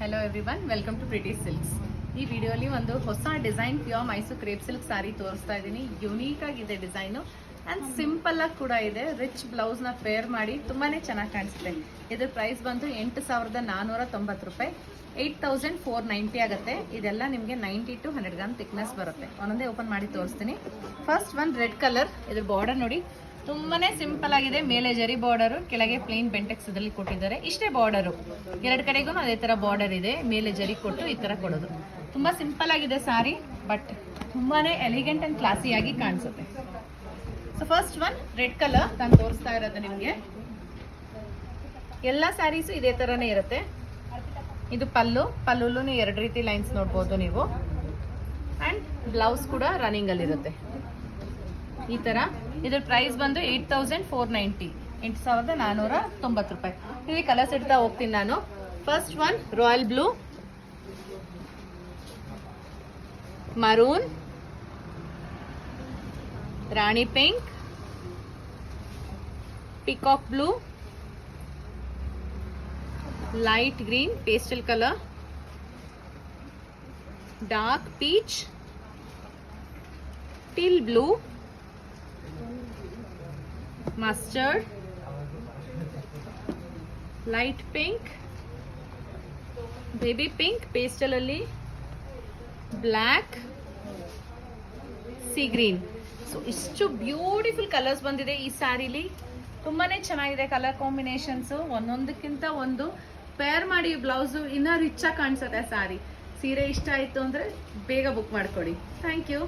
Hello everyone welcome to pretty silks ಈ ವಿಡಿಯೋಲಿ ಒಂದು ಹೊಸ design pure Mysore crepe silk sari ತೋರಿಸ್ತಾ ಇದ್ದೀನಿ. ಯುನೀಕ್ ಆಗಿದೆ ಡಿಸೈನು ಆ್ಯಂಡ್ ಸಿಂಪಲ್ ಆಗಿ ಕೂಡ ಇದೆ. ರಿಚ್ ಬ್ಲೌಸ್ನ ಪೇರ್ ಮಾಡಿ ತುಂಬಾನೇ ಚೆನ್ನಾಗಿ ಕಾಣಿಸುತ್ತೆ. ಇದ್ರ ಪ್ರೈಸ್ ಬಂದು ಎಂಟು ಸಾವಿರದ ನಾನೂರ ತೊಂಬತ್ತು ರೂಪಾಯಿ. ಏಯ್ಟ್ ತೌಸಂಡ್ ಫೋರ್ ನೈಂಟಿ ಆಗುತ್ತೆ. ಇದೆಲ್ಲ ನಿಮಗೆ ninety to hundred gram thickness ಬರುತ್ತೆ. ಒಂದೊಂದೇ ಓಪನ್ ಮಾಡಿ ತೋರಿಸ್ತೀನಿ. ಫಸ್ಟ್ ಒಂದು ರೆಡ್ ಕಲರ್ ಇದ್ರ ಬಾರ್ಡರ್ ನೋಡಿ. ತುಂಬಾನೇ ಸಿಂಪಲ್ ಆಗಿದೆ. ಮೇಲೆ ಜರಿ ಬಾರ್ಡರ್ ಕೆಳಗೆ ಪ್ಲೇನ್ ಬೆಂಟೆಕ್ಸ್ ಇದರಲ್ಲಿ ಕೊಟ್ಟಿದ್ದಾರೆ. ಇಷ್ಟೇ ಬಾರ್ಡರು ಎರಡು ಕಡೆಗೂ ಅದೇ ತರ ಬಾರ್ಡರ್ ಇದೆ. ಮೇಲೆ ಜರಿ ಕೊಟ್ಟು ಈ ತರ ಕೊಡೋದು. ತುಂಬಾ ಸಿಂಪಲ್ ಆಗಿದೆ ಸಾರಿ ಬಟ್ ತುಂಬಾನೇ ಎಲಿಗೆಂಟ್ ಅಂಡ್ ಕ್ಲಾಸಿಯಾಗಿ ಕಾಣಿಸುತ್ತೆ. So first one red colour ನಾನು ತೋರಿಸ್ತಾ ಇರೋದು ನಿಮಗೆ. ಎಲ್ಲ ಸ್ಯಾರೀಸು ಇದೇ ಥರನೇ ಇರುತ್ತೆ. ಇದು ಪಲ್ಲು. ಪಲ್ಲುಲ್ಲೂ ಎರಡು ರೀತಿ ಲೈನ್ಸ್ ನೋಡ್ಬೋದು ನೀವು. ಆ್ಯಂಡ್ ಬ್ಲೌಸ್ ಕೂಡ ರನ್ನಿಂಗಲ್ಲಿರುತ್ತೆ ಈ ಥರ ಇದ್ರ ಪ್ರೈಸ್ ಬಂದು ಏಯ್ಟ್ ತೌಸಂಡ್ ಫೋರ್ ನೈಂಟಿ ಎಂಟು ಸಾವಿರದ ನಾನ್ನೂರ ತೊಂಬತ್ತು ರೂಪಾಯಿ. ಇಲ್ಲಿ ಕಲರ್ಸ್ ಇಡ್ತಾ ಹೋಗ್ತೀನಿ ನಾನು. First one royal blue maroon rani pink peacock blue light green pastel colour dark peach teal blue mustard light pink baby pink pastel ಅಲ್ಲಿ ಬ್ಲ್ಯಾಕ್ ಸಿ ಗ್ರೀನ್ ಸೊ ಇಷ್ಟು ಬ್ಯೂಟಿಫುಲ್ ಕಲರ್ಸ್ ಬಂದಿದೆ ಈ ಸ್ಯಾರಿಲಿ ತುಂಬಾನೇ ಚೆನ್ನಾಗಿದೆ ಕಲರ್ ಕಾಂಬಿನೇಷನ್ಸ್. ಒಂದೊಂದಕ್ಕಿಂತ ಒಂದು peer ಮಾಡಿ blouse ಇನ್ನೂ rich ಆಗಿ ಕಾಣಿಸುತ್ತೆ ಸಾರಿ. ಸೀರೆ ಇಷ್ಟ ಆಯ್ತು ಅಂದ್ರೆ ಬೇಗ ಬುಕ್ ಮಾಡ್ಕೊಡಿ. Thank you